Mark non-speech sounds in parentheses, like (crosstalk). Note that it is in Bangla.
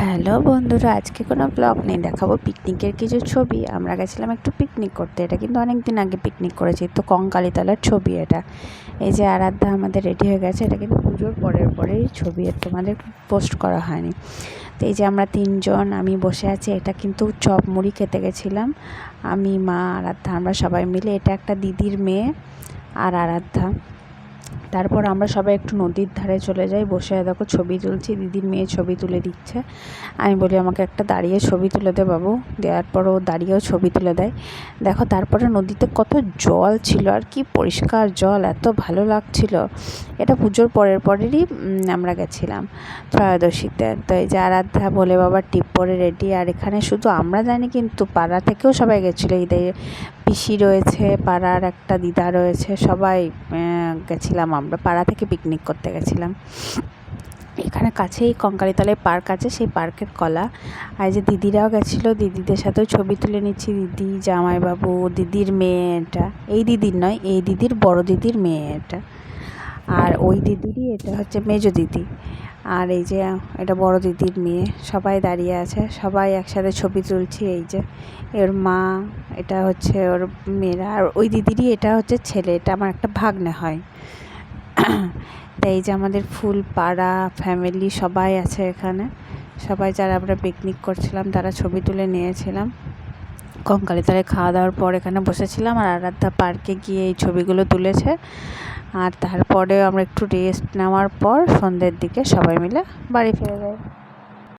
হ্যালো বন্ধুরা, আজকে কোনো ব্লগ নেই, দেখাবো পিকনিকের কিছু ছবি। আমরা গেছিলাম একটু পিকনিক করতে, এটা কিন্তু অনেক দিন আগে পিকনিক করেছি তো কঙ্কালীতলার ছবি এটা। এই যে আরাধ্যা আমাদের রেডি হয়ে গেছে, এটা কিন্তু পুজোর পরের পরেই ছবি তোমাদের পোস্ট করা হয়নি। তো এই যে আমরা তিনজন, আমি বসে আছি, এটা কিন্তু চপ মুড়ি খেতে গেছিলাম। আমি, মা, আরাধ্যা, আমরা সবাই মিলে, এটা একটা দিদির মেয়ে আর আরাধ্যা। তারপর আমরা সবাই একটু নদীর ধারে চলে যাই। বসে দেখো ছবি তুলছি। দিদির মেয়ে ছবি তুলে দিচ্ছে। আমি বলি, আমাকে একটা দাঁড়িয়ে ছবি তুলে দে বাবু। দেওয়ার পর ও দাঁড়িয়েও ছবি তুলে দেয়। দেখো তারপরে নদীতে কত জল ছিল আর কি পরিষ্কার জল, এত ভালো লাগছিল। এটা পুজোর পরের পরেরই আমরা গেছিলাম ত্রয়োদশীতে। তো এই যে আরাধ্যা বলে বাবার টিপ পরে রেডি। আর এখানে শুধু আমরা জানি কিন্তু পাড়া থেকেও সবাই গেছিল ঈদে। পিসি রয়েছে, পাড়ার একটা দিদা রয়েছে, সবাই গেছিলাম আমরা। পাড়া থেকে পিকনিক করতে গেছিলাম। এখানে কাছেই কঙ্কালীতলায় পার্ক আছে, সেই পার্কের কলা। আর যে দিদিরাও গেছিল, দিদিদের সাথেও ছবি তুলে নিচ্ছি। দিদি, জামাইবাবু, দিদির মেয়ে এটা। এই দিদির নয়, এই দিদির বড় দিদির মেয়ে এটা। আর ওই দিদিরই এটা হচ্ছে মেজো দিদি। আর এই যে, এটা বড় দিদির মেয়ে, সবাই দাঁড়িয়ে আছে, সবাই একসাথে ছবি তুলছি, এই যে। এর মা, এটা হচ্ছে ওর মেয়েরা, আর ওই দিদিরই এটা হচ্ছে ছেলে, এটা আমার একটা ভাগ্নে হয়। (coughs) তাই এই যে আমাদের ফুল পাড়া ফ্যামিলি সবাই আছে এখানে। সবাই যারা আমরা পিকনিক করছিলাম, তারা ছবি তুলে নিয়েছিলাম। কঙ্কালীতলায় খাওয়া দাওয়ার পর এখানে বসেছিলাম, আর আরাধ্যা পার্কে গিয়ে এই ছবিগুলো তুলেছে। আর তারপরে আমরা একটু রেস্ট নেওয়ার পর সন্ধ্যের দিকে সবাই মিলে বাড়ি ফিরে যাই।